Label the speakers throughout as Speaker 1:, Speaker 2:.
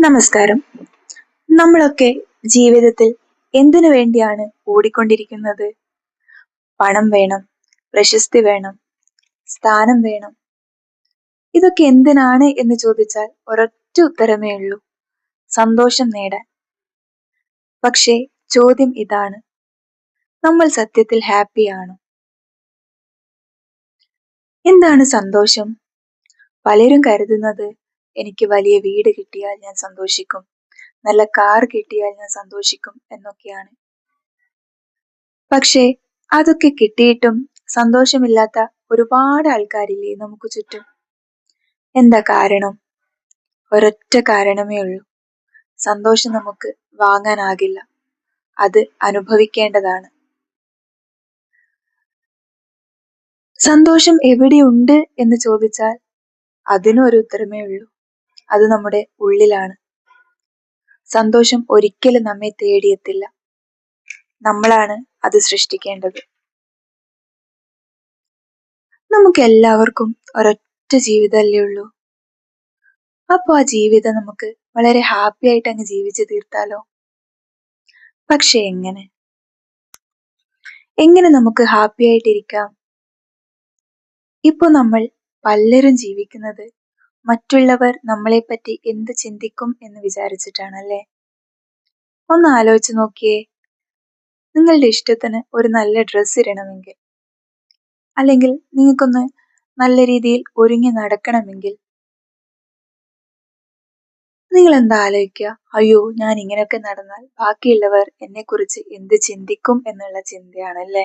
Speaker 1: നമസ്കാരം. നമ്മളൊക്കെ ജീവിതത്തിൽ എന്തിനു വേണ്ടിയാണ് ഓടിക്കൊണ്ടിരിക്കുന്നത്? പണം വേണം പ്രശസ്തി വേണം സ്ഥാനം വേണം. ഇതൊക്കെ എന്തിനാണ് എന്ന് ചോദിച്ചാൽ ഒരൊറ്റ ഉത്തരമേ ഉള്ളൂ സന്തോഷം നേടാൻ. പക്ഷേ ചോദ്യം ഇതാണ് നമ്മൾ സത്യത്തിൽ ഹാപ്പിയാണോ? എന്താണ് സന്തോഷം? പലരും കരുതുന്നത് എനിക്ക് വലിയ വീട് കിട്ടിയാൽ ഞാൻ സന്തോഷിക്കും. നല്ല കാർ കിട്ടിയാൽ ഞാൻ സന്തോഷിക്കും എന്നൊക്കെയാണ്. പക്ഷേ അതൊക്കെ കിട്ടിയിട്ടും സന്തോഷമില്ലാത്ത ഒരുപാട് ആൾക്കാരില്ലേ നമുക്ക് ചുറ്റും? എന്താ കാരണം? ഒരൊറ്റ കാരണമേ ഉള്ളൂ. സന്തോഷം നമുക്ക് വാങ്ങാനാകില്ല. അത് അനുഭവിക്കേണ്ടതാണ്. സന്തോഷം എവിടെയുണ്ട് എന്ന് ചോദിച്ചാൽ അതിനൊരു ഉത്തരമേ ഉള്ളൂ. അത് നമ്മുടെ ഉള്ളിലാണ്. സന്തോഷം ഒരിക്കലും നമ്മെ തേടിയെത്തില്ല. നമ്മളാണ് അത് സൃഷ്ടിക്കേണ്ടത്. നമുക്ക് എല്ലാവർക്കും ഒരൊറ്റ ജീവിതമല്ലേ ഉള്ളൂ. അപ്പൊ ആ ജീവിതം നമുക്ക് വളരെ ഹാപ്പി ആയിട്ട് അങ്ങ് ജീവിച്ചു തീർത്താലോ? പക്ഷെ എങ്ങനെ? എങ്ങനെ നമുക്ക് ഹാപ്പി ആയിട്ടിരിക്കാം? ഇപ്പൊ നമ്മൾ പലരും ജീവിക്കുന്നത് മറ്റുള്ളവർ നമ്മളെപ്പറ്റി എന്ത് ചിന്തിക്കും എന്ന് വിചാരിച്ചിട്ടാണല്ലേ? ഒന്ന് ആലോചിച്ച് നോക്കിയേ. നിങ്ങളുടെ ഇഷ്ടത്തിന് ഒരു നല്ല ഡ്രസ്സ് ഇടണമെങ്കിൽ അല്ലെങ്കിൽ നിങ്ങൾക്കൊന്ന് നല്ല രീതിയിൽ ഒരുങ്ങി നടക്കണമെങ്കിൽ നിങ്ങൾ എന്താ ആലോചിക്കുക? അയ്യോ ഞാൻ ഇങ്ങനെയൊക്കെ നടന്നാൽ ബാക്കിയുള്ളവർ എന്നെ കുറിച്ച് എന്ത് ചിന്തിക്കും എന്നുള്ള ചിന്തയാണല്ലേ?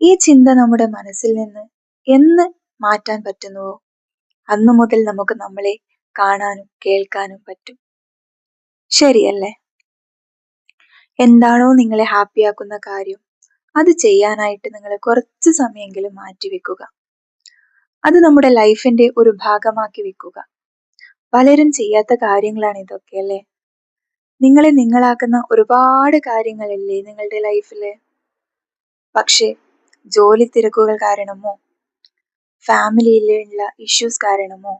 Speaker 1: ഈ ചിന്ത നമ്മുടെ മനസ്സിൽ നിന്ന് എന്ന് മാറ്റാൻ പറ്റുന്നുവോ? അന്നു മുതൽ നമുക്ക് നമ്മളെ കാണാനും കേൾക്കാനും പറ്റും. ശരിയല്ലേ? എന്താണോ നിങ്ങളെ ഹാപ്പിയാക്കുന്ന കാര്യം അത് ചെയ്യാനായിട്ട് നിങ്ങൾ കുറച്ച് സമയമെങ്കിലും മാറ്റിവെക്കുക അത് നമ്മുടെ ലൈഫിന്റെ ഒരു ഭാഗമാക്കി വെക്കുക. പലരും ചെയ്യാത്ത കാര്യങ്ങളാണ് ഇതൊക്കെ അല്ലേ? നിങ്ങളെ നിങ്ങളാക്കുന്ന ഒരുപാട് കാര്യങ്ങളല്ലേ നിങ്ങളുടെ ലൈഫിൽ? പക്ഷെ ജോലി തിരക്കുകൾ കാരണമോ ഫാമിലിയിലുള്ള ഇഷ്യൂസ് കാരണമോ?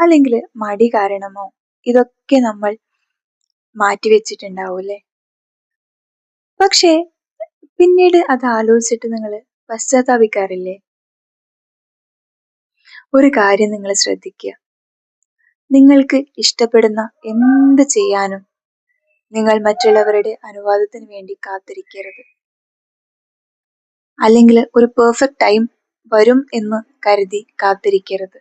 Speaker 1: അല്ലെങ്കിൽ മടി കാരണമോ? ഇതൊക്കെ നമ്മൾ മാറ്റിവെച്ചിട്ടുണ്ടാവും അല്ലേ? പക്ഷേ പിന്നീട് അത് ആലോചിച്ചിട്ട് നിങ്ങൾ പശ്ചാത്താപിക്കാറില്ലേ? ഒരു കാര്യം നിങ്ങൾ ശ്രദ്ധിക്കുക. നിങ്ങൾക്ക് ഇഷ്ടപ്പെടുന്ന എന്ത് ചെയ്യാനും നിങ്ങൾ മറ്റുള്ളവരുടെ അനുവാദത്തിന് വേണ്ടി കാത്തിരിക്കരുത്. അല്ലെങ്കിൽ ഒരു പെർഫെക്റ്റ് ടൈം വരും എന്ന് കരുതി കാത്തിരിക്കരുത്.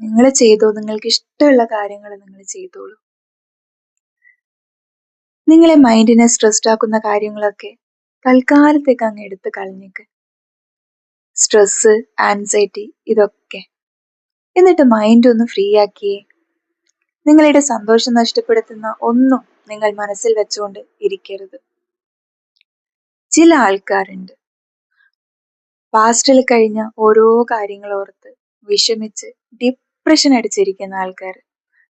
Speaker 1: നിങ്ങൾ ചെയ്തോ നിങ്ങൾക്ക് ഇഷ്ടമുള്ള കാര്യങ്ങൾ നിങ്ങൾ ചെയ്തോളൂ. നിങ്ങളെ മൈൻഡിനെ സ്ട്രെസ്ഡ് ആക്കുന്ന കാര്യങ്ങളൊക്കെ തൽക്കാലത്തേക്ക് അങ്ങ് എടുത്ത് കളഞ്ഞേക്ക്. സ്ട്രെസ് ആൻസൈറ്റി ഇതൊക്കെ. എന്നിട്ട് മൈൻഡ് ഒന്ന് ഫ്രീ ആക്കിയേ. നിങ്ങളുടെ സന്തോഷം നഷ്ടപ്പെടുത്തുന്ന ഒന്നും നിങ്ങൾ മനസ്സിൽ വെച്ചുകൊണ്ട് ഇരിക്കരുത്. ചില ആൾക്കാരുണ്ട്. പാസ്റ്റിൽ കഴിഞ്ഞ ഓരോ കാര്യങ്ങൾ ഓർത്ത് വിഷമിച്ച് ഡിപ്രഷൻ അടിച്ചിരിക്കുന്ന ആൾക്കാർ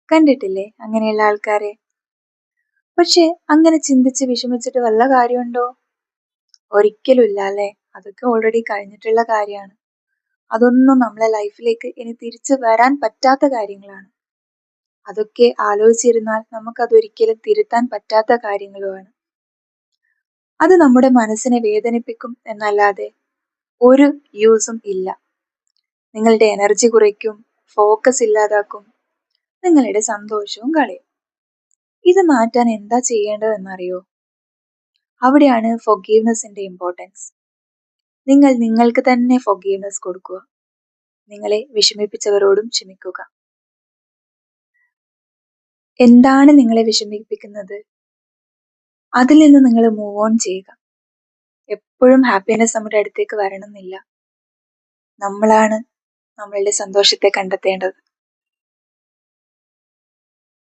Speaker 1: കണ്ടിട്ടില്ലേ? അങ്ങനെയുള്ള ആൾക്കാരെ. പക്ഷെ അങ്ങനെ ചിന്തിച്ച് വിഷമിച്ചിട്ട് വല്ല കാര്യമുണ്ടോ? ഒരിക്കലും ഇല്ല അല്ലെ? അതൊക്കെ ഓൾറെഡി കഴിഞ്ഞിട്ടുള്ള കാര്യമാണ്. അതൊന്നും നമ്മളെ ലൈഫിലേക്ക് ഇനി തിരിച്ചു വരാൻ പറ്റാത്ത കാര്യങ്ങളാണ്. അതൊക്കെ ആലോചിച്ചിരുന്നാൽ നമുക്കതൊരിക്കലും തിരുത്താൻ പറ്റാത്ത കാര്യങ്ങളുമാണ്. അത് നമ്മുടെ മനസ്സിനെ വേദനിപ്പിക്കും എന്നല്ലാതെ ഒരു യൂസും ഇല്ല. നിങ്ങളുടെ എനർജി കുറയ്ക്കും ഫോക്കസ് ഇല്ലാതാക്കും നിങ്ങളുടെ സന്തോഷവും കളയും. ഇത് മാറ്റാൻ എന്താ ചെയ്യേണ്ടതെന്നറിയോ അവിടെയാണ് ഫൊഗീവ്നെസിന്റെ ഇമ്പോർട്ടൻസ് നിങ്ങൾ നിങ്ങൾക്ക് തന്നെ ഫൊഗീവ്നെസ് കൊടുക്കുക. നിങ്ങളെ വിഷമിപ്പിച്ചവരോടും ക്ഷമിക്കുക. എന്താണ് നിങ്ങളെ വിഷമിപ്പിക്കുന്നത്? അതിൽ നിന്ന് നിങ്ങൾ മൂവ് ഓൺ ചെയ്യുക. എപ്പോഴും ഹാപ്പിനെസ് നമ്മുടെ അടുത്തേക്ക് വരണമെന്നില്ല. നമ്മളാണ് നമ്മളുടെ സന്തോഷത്തെ കണ്ടെത്തേണ്ടത്.